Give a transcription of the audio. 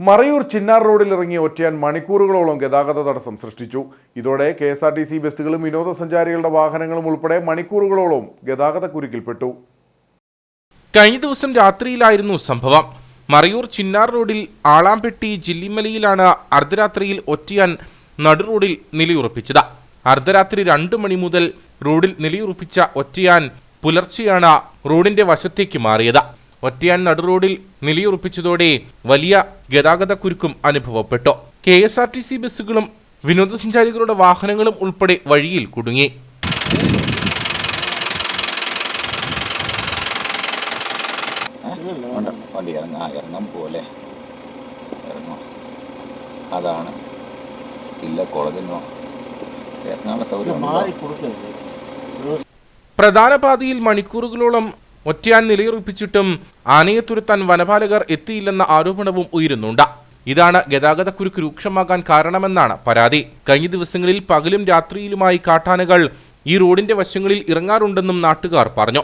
മറയൂർ ചിന്നാർ റോഡിൽ ഇറങ്ങിയ ഒറ്റയാൻ മണിക്കൂറുകളോളം ഗതാഗത തടസ്സം സൃഷ്ടിച്ചു. ഇതോടെ K S R T C ബസ്സുകളും വിനോദസഞ്ചാരികളുടെ വാഹനങ്ങളും ഉൾപ്പെടെ മണിക്കൂറുകളോളം ഗതാഗത കുരുക്കിൽപ്പെട്ടു. കഴിഞ്ഞ ദിവസം രാത്രിയിലായിരുന്നു സംഭവം. മറയൂർ ചിന്നാർ റോഡിൽ ആളാംപെട്ടി ജില്ലിമലയിലാണ് അർദ്ധരാത്രിയിൽ ഒറ്റയാൻ നടുറോഡിൽ നിലയുറപ്പിച്ചത്. അർദ്ധരാത്രി രണ്ടു മണി മുതൽ റോഡിൽ നിലയുറപ്പിച്ച ഒറ്റയാൻ പുലർച്ചെയാണ് റോഡിന്റെ വശത്തേക്ക് മാറിയത്. ഒറ്റയാൻ നടുറോഡിൽ നിലയുറപ്പിച്ചതോടെ വലിയ ഗതാഗത കുരുക്കും അനുഭവപ്പെട്ടു. K S R T C ബസ്സുകളും വിനോദസഞ്ചാരികളുടെ വാഹനങ്ങളും ഉൾപ്പെടെ വഴിയിൽ കുടുങ്ങി. വണ്ടി ഇറങ്ങാം ഇറങ്ങാൻ പോലെ. ഇറങ്ങാം. അതാണ്. ഇല്ല കോളേജിനോ ഇറങ്ങാനുള്ള സൗകര്യം പ്രധാന പാതയിൽ മണിക്കൂറുകളോളം ഒറ്റയാൻ നിലയുറപ്പിച്ചിട്ടും ആനയെ തുരത്താൻ വനപാലകർ എത്തിയില്ലെന്ന ആരോപണവും ഉയരുന്നുണ്ട്. ഇതാണ് ഗതാഗതക്കുരുക്ക് രൂക്ഷമാകാൻ കാരണമെന്നാണ് പരാതി. കഴിഞ്ഞ ദിവസങ്ങളിൽ പകലും രാത്രിയിലുമായി കാട്ടാനകൾ ഈ റോഡിന്റെ വശങ്ങളിൽ ഇറങ്ങാറുണ്ടെന്നും നാട്ടുകാർ പറഞ്ഞു.